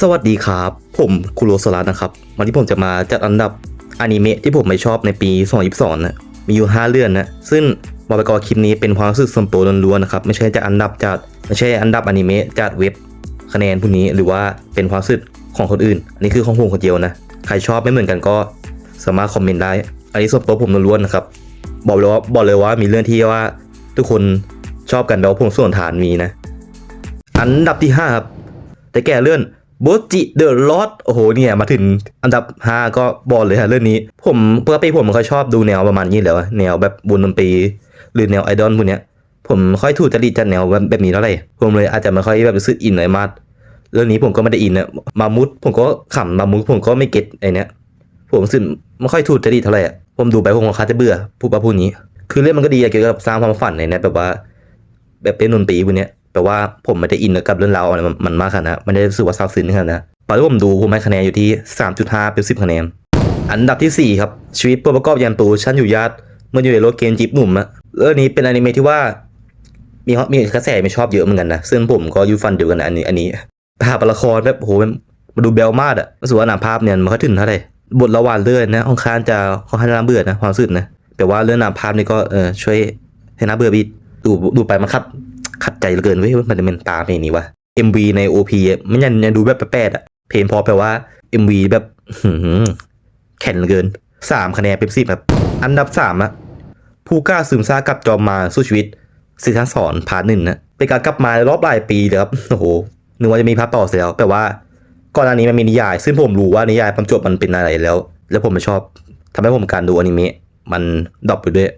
สวัสดีครับ ผมคุโรโซระนะครับ วันนี้ผมจะมาจัดอันดับอนิเมะที่ผมไม่ชอบในปี 2022 นะ มีอยู่ 5 เรื่องนะ ซึ่งบอกไปก่อคลิปนี้เป็นความรู้สึกส่วนตัวล้วนๆนะครับ ไม่ใช่จากอันดับจากไม่ใช่อันดับอนิเมะจากเว็บคะแนนพวกนี้หรือว่าเป็นความรู้สึกของคนอื่น อันนี้คือของผมคนเดียวนะ ใครชอบไม่เหมือนกันก็สามารถคอมเมนต์ได้ อันนี้ส่วนตัวผมล้วนๆนะครับ บอกเลยว่าบอกเลยว่ามีเรื่องที่ว่าทุกคนชอบกันแล้วผมส่วนฐานมีนะ อันดับที่5ครับแต่แก่เลื่อน โบจิเดอะลอดโอ้โหเนี่ยมาถึงอันดับ 5 ก็บอกเลยฮะเรื่องนี้ ผมปกติผมไม่ค่อยชอบดูแนวประมาณนี้แล้วแนวแบบบุญดนตรีหรือแนวไอดอลพวกเนี้ยผมค่อยถูกจริตจัดแนวแบบนี้เท่าไหร่ผมเลยอาจจะไม่ค่อยแบบรู้สึกอินอะไรมากเรื่องนี้ผมก็ไม่ได้อินนะมามุดผมก็ขำมามุดผมก็ไม่เก็ตไอเนี้ยผมรู้สึกไม่ค่อยถูกจริตเท่าไหร่อะผมดูไปผมก็คาจะเบื่อพูดไปพูดนี้ คือเรื่องมันก็ดีเกี่ยวกับสร้างความฝันในเนี้ยแบบว่า แบบเป็นดนตรีพวกเนี้ย แปลว่าผมไม่ได้อินกับเรื่องราวอะไรมันมากขนาดนะไม่ได้รู้สึกว่าซาบซึ้งขนาดนะตอนที่ผมดูผมให้คะแนนอยู่ที่ 3.5เป็น10 คะแนน อันดับที่ 4 ครับ ชีวิตตัวประกอบยันตูชั้นอยู่ญาติเมื่ออยู่ในรถเกมจีบหนุ่มอะเรื่องนี้เป็นอนิเมะที่ว่ามีมีกระแสไม่ชอบเยอะเหมือนกันนะซึ่งผมก็ยูฟันเดียวกันนะอันนี้อันนี้ภาพละครแบบโหมันมาดูเบลมากอะรู้สึกว่าหนังภาพเนี่ยมันก็ถึงเท่าไหร่บทละหวานเลื่อนนะค่อนข้างจะค่อนข้างน่าเบื่อนะความรู้สึกนะแต่ว่าเรื่องหนังภาพนี่ก็เออช่วยให้น่าเบื่อบีดูดูไปมันคัด ขัดใจเหลือเกินเว้ยว่ามันจะเป็นตาเพลงนี้วะ MV ใน OP มันยังยังดูแบบแปลกๆอะ เพลงพอแปลว่า MV แบบแข็งเหลือเกินสามคะแนนเป็นสิบแบบอันดับสามอะผู้กล้าซึมซากับจอมมาสู้ชีวิตสิทธาสอนพาร์ทหนึ่งนะเป็นการกลับมาในรอบหลายปีเลยครับโอ้โหนึกว่าจะมีภาคต่อเสียแล้วแต่ว่าก่อนหน้านี้มันมีนิยาย ซึ่งผมรู้ว่านิยายประจวบมันเป็นอะไรแล้ว แล้วผมไม่ชอบทำให้ผมการดูอนิเมะมันดรอปไปด้วย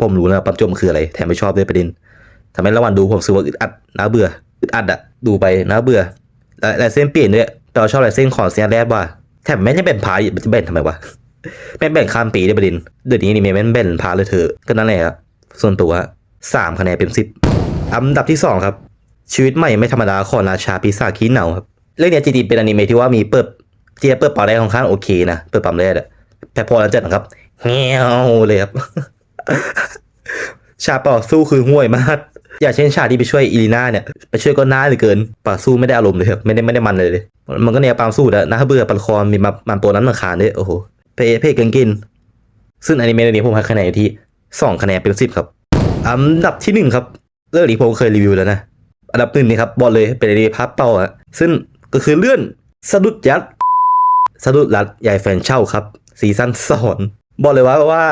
ผมรู้นะประจวบมันคืออะไร แถมไม่ชอบด้วยประเด็น ทำให้ระหว่างดูผมรู้สึกว่าอึดอัดน่าเบื่ออึดอัดอะดูไปน่าเบื่อละและเส้นเปลี่ยนด้วยแต่เราชอบลายเส้นของเซียนแรกว่าแถมแม่งจะแบ่งพาร์ทมันจะแบ่งทำไมวะแม่งแบ่งข้ามปีได้ประเด็นเดี๋ยวนี้นี่แม่งแบ่งพาเลยเธอะก็นั่นแหละครับส่วนตัวสามคะแนนเป็นสิบอันดับที่สองครับ ชีวิตใหม่ไม่ธรรมดาของราชาปีศาจขี้เหนาครับเรื่องเนี้ยจริงๆเป็นอนิเมะที่ว่ามีเปิดที่เปิดปาแรกค่อนข้างโอเคนะเปิดปั๊มแรกอะแต่พอหลังจากนั้นครับเงี้ยวเลยครับฉากต่อสู้คือห่วยมาก อย่างเช่นฉากที่ไปช่วยอีลีน่าเนี่ยไปช่วยก็น้าเหลือเกินป่าสู้ไม่ได้อารมณ์เลยครับไม่ได้ไม่ได้มันเลยเลย มันก็แนวปามสู้อะน่าเบื่อปันครมีมามันตัวนั้นมาขานด้วยโอ้โหเพย์เพย์เกินกินซึ่งอนิเมะเรื่องนี้ผมให้คะแนนที่สองคะแนนเป็นสิบครับอันดับที่หนึ่งครับเรื่องนี้ผมเคยรีวิวแล้วนะอันดับหนึ่งนี่ครับบอกเลยเป็นอนิเมะภาพต่ออะซึ่งก็คือเลื่อนสะดุดยัดสะดุดรัดยายแฟนเช่าครับซีซั่นสองบอกเลยว่าว่า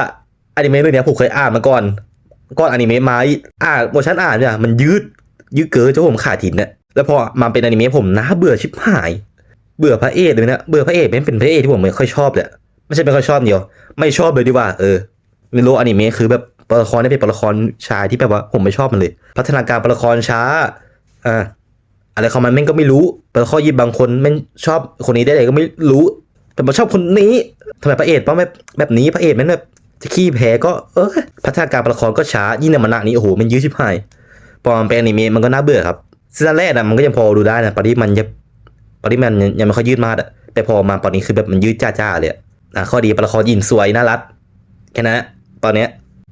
อนิเมะเรื่องนี้ผมเคยอ่านมาก่อน ก่อนอนิเมะมาอ่านเวอร์ชันอ่านเนี่ยมันยืดยืดเกินจนผมขาดถินเนี่ยแล้วพอมาเป็นอนิเมะผมน่าเบื่อชิบหาย เบื่อพระเอกเลยนะเบื่อพระเอกแม่งเป็นพระเอกที่ผมไม่ค่อยชอบเลยไม่ใช่ไม่ค่อยชอบเดียว ไม่ชอบเลยดีกว่าเออไม่รู้อนิเมะคือแบบตัวละครนี่เป็นตัวละครชายที่แบบว่าผมไม่ชอบมันเลย พัฒนาการตัวละครช้าอ่าอะไรของมันแม่งก็ไม่รู้ตัวละครยิบบางคนแม่งชอบคนนี้ได้เลยก็ไม่รู้ แต่มาชอบคนนี้ทำไมพระเอกต้องแบบแบบนี้พระเอกแม่งแบบ จะขี้แพ้ก็เออพัฒนาการละครก็ช้ายิ่งในมันหนักนี้โอ้โหมันยืดชิบหายพอมันเป็นอนิเมะมันก็น่าเบื่อครับซีซั่นแรกนะมันก็ยังพอดูได้นะปริมันยังปริมันยังไม่ค่อยยืดมากอะแต่พอมาตอนนี้คือแบบมันยืดจ้าๆเลยอะข้อดีละครยินสวยน่ารักแค่นั้นตอนเนี้ย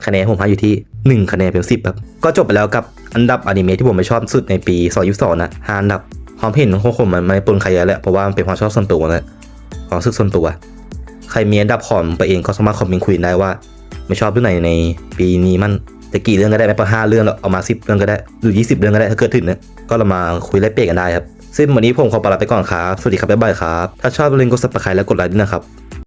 คะแนนผมให้อยู่ที่หนึ่งคะแนนเป็นสิบครับก็จบไปแล้วกับอันดับอนิเมะที่ผมไม่ชอบสุดในปี2022นะห้าอันดับความเห็นของผมมันไม่ปนใครเยแหละเพราะว่ามันเป็นความชอบส่วนตัวนะความรู้สึกส่วนตัว ใครมีอันดับของไปเองก็สามารถคอมเมนต์คุยได้ว่า ไม่ชอบเรื่องไหนในปีนี้มันจะกี่เรื่องก็ได้ไม่ปะห้าเรื่องเอามาสิบเรื่องก็ได้หรือยี่สิบเรื่องก็ได้ถ้าเกิดถึงเนี่ยก็เรามาคุยแลกเปลี่ยนกันได้ครับซึ่งวันนี้ผมขอปลาไปก่อนครับสวัสดีครับบ๊ายบายครับถ้าชอบอย่าลืมกด subscribe และกดไลค์ด้วยนะครับ